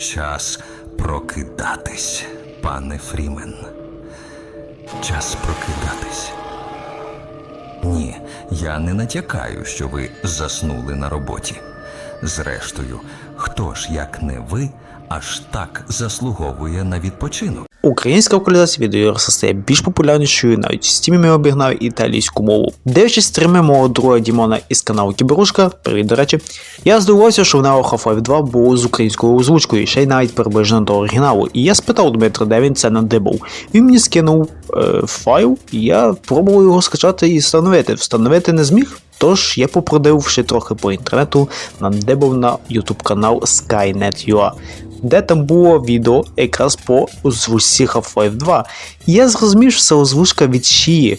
Час прокидатись, пане Фрімен. Час прокидатись. Ні, я не натякаю, що ви заснули на роботі. Зрештою, хто ж, як не ви, аж так заслуговує на відпочинок? Українська локалізація відеоігр стає більш популярнішою, навіть в стімі ми обігнали італійську мову. Дивлячись стріми мого друга Дімона із каналу Кіберушка, привіт, до речі, я здивувався, що в Neo Half-Life 2 було з українською озвучкою, ще й навіть приближено до оригіналу. І я спитав Дмитра, де він це надибав. Він мені скинув е, файл, і я пробував його скачати і встановити. Встановити не зміг. Тож я попродив ще трохи по інтернету, надибав на YouTube канал Skynet.ua, де там було відео якраз по озвучці Half-Life 2. І я зрозумів, що це озвучка від Шії.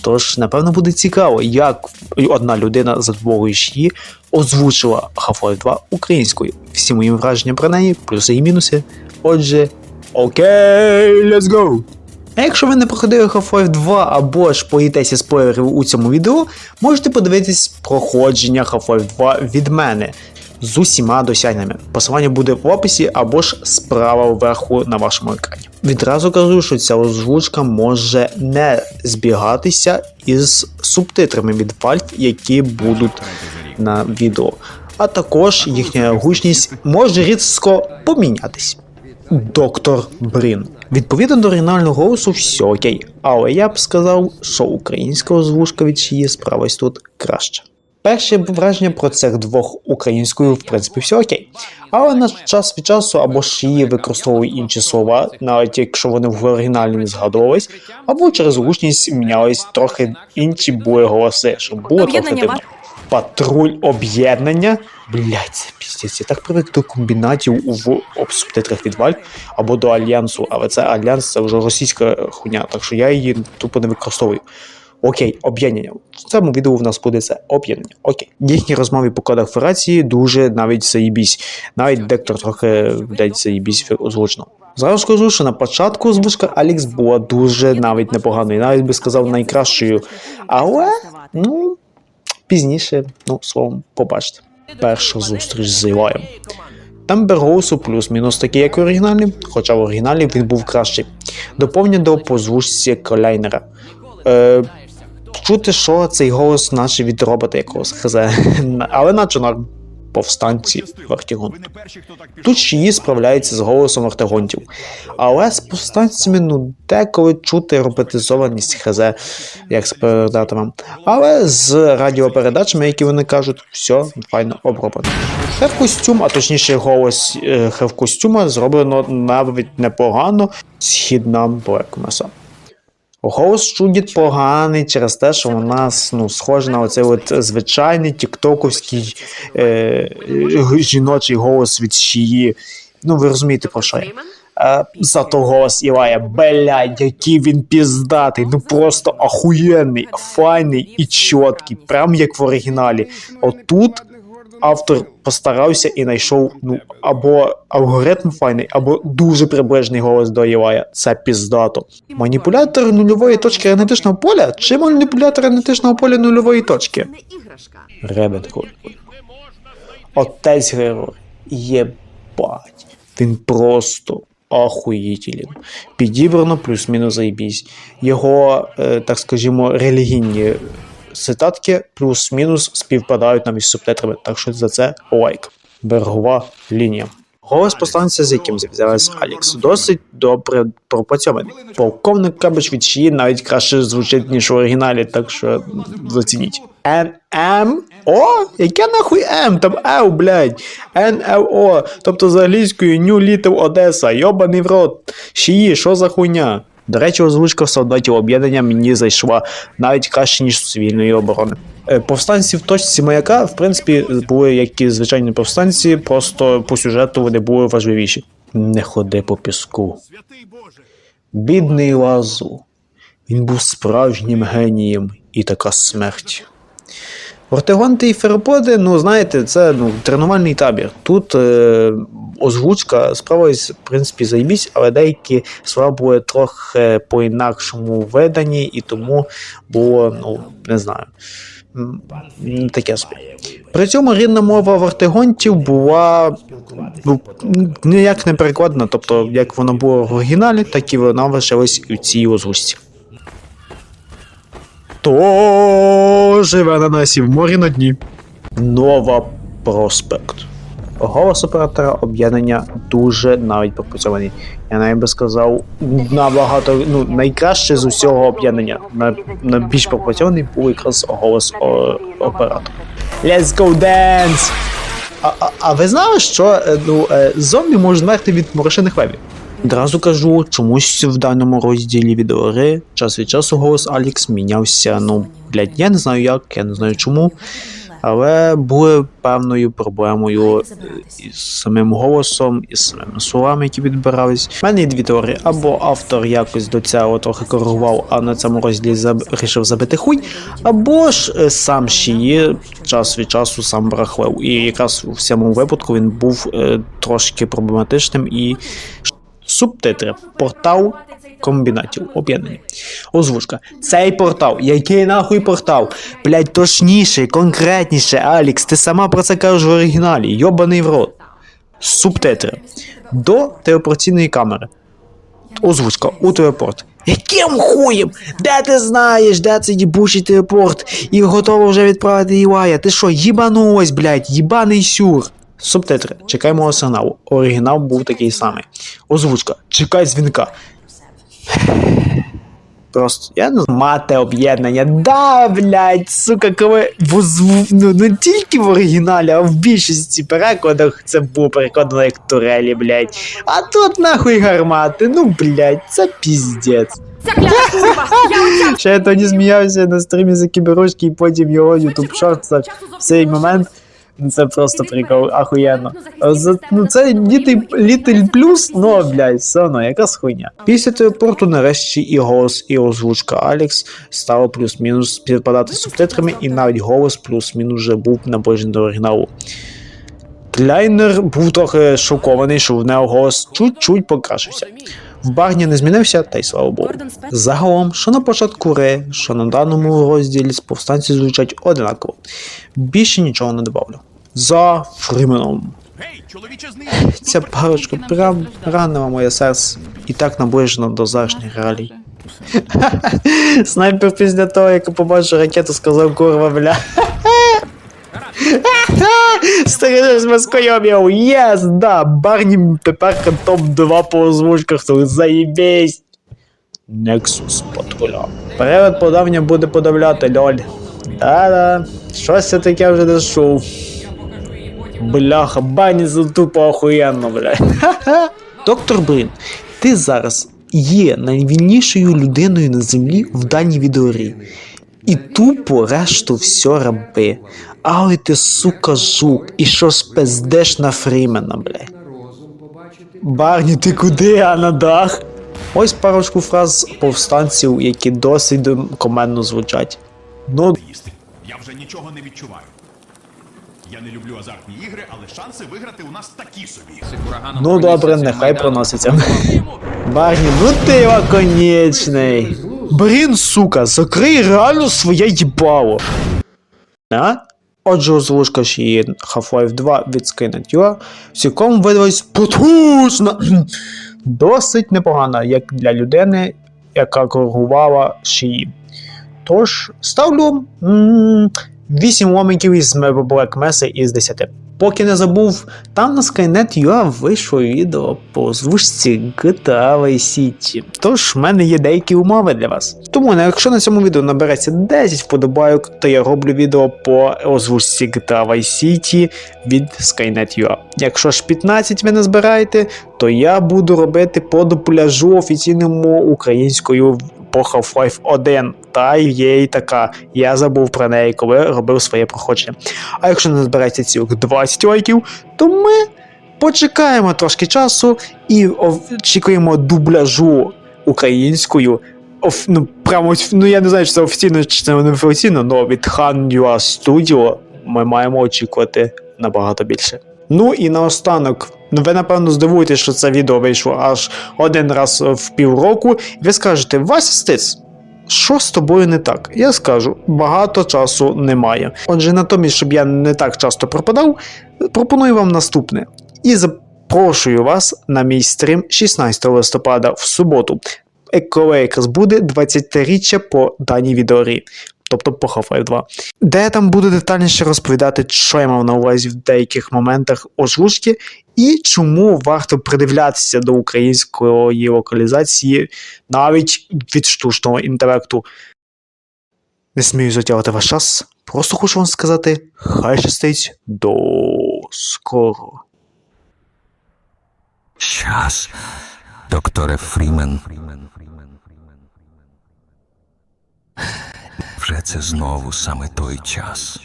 Тож, напевно, буде цікаво, як одна людина за допомогою Шії озвучила Half-Life 2 українською. Всі мої враження про неї, плюси і мінуси. Отже, окей, let's go! А якщо ви не проходили Half-Life 2 або ж боїтеся спойлерів у цьому відео, можете подивитись проходження Half-Life 2 від мене з усіма досягненнями. Посилання буде в описі або ж справа вверху на вашому екрані. Відразу кажу, що ця озвучка може не збігатися із субтитрами від Valve, які будуть на відео. А також їхня гучність може різко помінятись. Доктор Брін. Відповідно до оригінального голосу, все окей, але я б сказав, що українська озвучка від чиї справилась тут краще. Перше враження про цих двох українською, в принципі, все окей. Але на час від часу або ж її використовують інші слова, навіть якщо вони в оригіналі не згадувались, або через гучність мінялись трохи інші були голоси, щоб було трохи дивно. Патруль об'єднання. Блять, піздець. Я так привик до комбінатів в субтитрах від Valve або до Альянсу, але це Альянс це вже російська хуйня, так що я її тупо не використовую. Окей, об'єднання. В цьому відео в нас буде це об'єднання. Окей. Їхні розмови по кодах федерації дуже навіть заїбісь. Навіть дектор трохи блядь, заїбісь озвучно. Зразу скажу, що на початку озвучка Алікс була дуже навіть непоганою, навіть би сказав найкращою. Але, ну, пізніше, ну, словом, побачите. Перша зустріч з Ілаєм. Тембр голосу плюс-мінус такий, як в оригіналі, хоча в оригіналі він був кращий. Доповнення до позвучці Коляйнера. Е, чути, що цей голос наче від робота якогось хз. Але наче норм. Повстанці Вартігон. Тут ще її справляється з голосом вартигонтів. Але з повстанцями ну деколи чути роботизованість хз, як з передатами. Але з радіопередачами, які вони кажуть, все файно оброблено. Хев костюм, а точніше голос е, хев костюма зроблено навіть непогано східна Блекмеса. Голос чудить поганий через те, що вона ну, схожа на оцей от звичайний тіктоковський е, жіночий голос від шиї. Ну, ви розумієте про що я. А, зато голос Ілая, блядь, який він піздатий, ну просто охуєнний, файний і чіткий, прям як в оригіналі. Отут автор постарався і знайшов ну, або алгоритм файний, або дуже приближений голос до Ілая. Це піздато. Маніпулятор нульової точки енергетичного поля чи маніпулятор енергетичного поля нульової точки? Ребет Отець Григор. Єбать. Він просто ахуїтелен. Підібрано плюс-мінус заєбісь. Його, е, так скажімо, релігійні цитатки плюс-мінус співпадають навіть з субтитрами, так що за це лайк. Бергова лінія. Голос посланця, з яким зв'язалась Алікс, досить добре пропрацьований. Полковник Кабич від Шиї навіть краще звучить, ніж в оригіналі, так що зацініть. НМ? О, яке нахуй М? Там Л, блядь. НЛО. Тобто з англійською New Little Одеса. Йобаний в рот. Шиї, що за хуйня? До речі, озвучка солдатів об'єднання мені зайшла навіть краще, ніж цивільної оборони. Е, Повстанці в точці маяка, в принципі, були як і звичайні повстанці, просто по сюжету вони були важливіші. Не ходи по піску. Бідний Лазу. Він був справжнім генієм і така смерть. Ортегонти і фераподи, ну знаєте, це ну, тренувальний табір. Тут е, озвучка справилась, в принципі, заєбісь, але деякі слова були трохи по-інакшому видані, і тому було, ну, не знаю, таке собі. При цьому рідна мова вартигонтів була ну, ніяк не перекладена, тобто як воно було в оригіналі, так і вона лишилась в цій озвучці. То живе на насі в морі на дні. Нова проспект. Голос оператора об'єднання дуже навіть пропрацьований. Я навіть би сказав, набагато ну, найкраще з усього об'єднання. На, найбільш пропрацьований був якраз голос о, оператора. Let's go dance! А, а, а ви знали, що е, ну, е, зомбі можуть вмерти від морошених вебів? Одразу кажу, чомусь в даному розділі відеогри час від часу голос Алікс мінявся. Ну, блядь, я не знаю як, я не знаю чому. Але були певною проблемою із самим голосом, із самими словами, які відбирались. У мене є дві теорії. Або автор якось до цього трохи коригував, а на цьому розділі заб... рішив забити хуй, або ж е, сам Шії час від часу сам брахлив. І якраз у цьому випадку він був е, трошки проблематичним і субтитри. Портал комбінатів об'єднані. Озвучка. Цей портал. Який нахуй портал? Блять, точніше, конкретніше, Алікс, ти сама про це кажеш в оригіналі. Йобаний в рот. Субтитри. До телепортаційної камери. Озвучка у телепорт. Яким хуєм? Де ти знаєш, де це їбучий телепорт? І готово вже відправити Ілая. Ти що, їбанулась, блядь, їбаний сюр. Субтитри. Чекай мого сигналу. Оригінал був такий самий. Озвучка. Чекай дзвінка. Просто я не знаю. Мати об'єднання. Да, блядь, сука, коли в ну, не тільки в оригіналі, а в більшості перекладах це було перекладено як турелі, блядь. А тут нахуй гармати. Ну, блядь, це піздець. Ще я тоді сміявся на стрімі за кіберушки і потім його ютуб шорт за цей момент. Ну, Це просто прикол, ахуєнно. За- Ну це літл, літл плюс, ну блядь, все одно, якась хуйня. Після телепорту нарешті і голос, і озвучка Алекс стало плюс-мінус співпадати з субтитрами, і навіть голос плюс-мінус вже був наближений до оригіналу. Кляйнер був трохи шокований, що в нього голос чуть-чуть покращився. В багні не змінився, та й слава Богу. Загалом, що на початку гри, що на даному розділі з повстанці звучать одинаково. Більше нічого не добавлю. За знизу! Ця парочка прям ранила моє серце і так наближено до завтрашніх реалій. Снайпер після того, як побачив ракету, сказав курва, бля. Стріляєш з москойомів, єс, да, Барні тепер топ-2 по озвучках, то заєбісь. Nexus патруля. Перевод подавня буде подавляти, льоль. Да-да, щось я таке вже не чув. Бляха, бані за тупо охуєнно, бля. Доктор Брин, ти зараз є найвільнішою людиною на землі в даній відеорі. І тупо решту все раби. Але ти, сука, жук, і що спиздеш на Фрімена, бля. Барні, ти куди, а на дах? Ось парочку фраз повстанців, які досить коменно звучать. Ну. Я вже нічого не відчуваю. Я не люблю азартні ігри, але шанси виграти у нас такі собі. ну добре, нехай проноситься. Барні, ну ти лаконічний. Брін, сука, закрий реально своє їбало. А? Отже, озвучка ще є Half-Life 2 від Skynet.ua цілком видалась потужна. Досить непогана, як для людини, яка коригувала шиї. Тож, ставлю м, 8 ломиків із Black Mesa із 10. Поки не забув, там на Skynet.ua вийшло відео по озвучці GTA Vice City. Тож в мене є деякі умови для вас. Тому ну, якщо на цьому відео набереться 10 вподобайок, то я роблю відео по озвучці GTA Vice City від Skynet.ua. Якщо ж 15 ви не збираєте, то я буду робити по дупляжу офіційному українською по Half-Life 1. Та є і така. Я забув про неї, коли робив своє проходження. А якщо не збирається цілих 20 лайків, то ми почекаємо трошки часу і очікуємо дубляжу українською. Оф, ну, прямо, ну я не знаю, чи це офіційно, чи це не офіційно, але від Han.ua Studio ми маємо очікувати набагато більше. Ну і наостанок, ви напевно здивуєтесь, що це відео вийшло аж один раз в півроку, ви скажете, Вася Стиц, Що з тобою не так? Я скажу, багато часу немає. Отже, натомість, щоб я не так часто пропадав, пропоную вам наступне. І запрошую вас на мій стрім 16 листопада в суботу, коли якраз буде 20-річчя по даній відеорі. Тобто по Half-Life 2, де я там буду детальніше розповідати, що я мав на увазі в деяких моментах озвучки, і чому варто придивлятися до української локалізації навіть від штучного інтелекту. Не смію затягувати ваш час, просто хочу вам сказати, хай щастить до скоро. Час, докторе Фрімен. Вже це знову саме той час.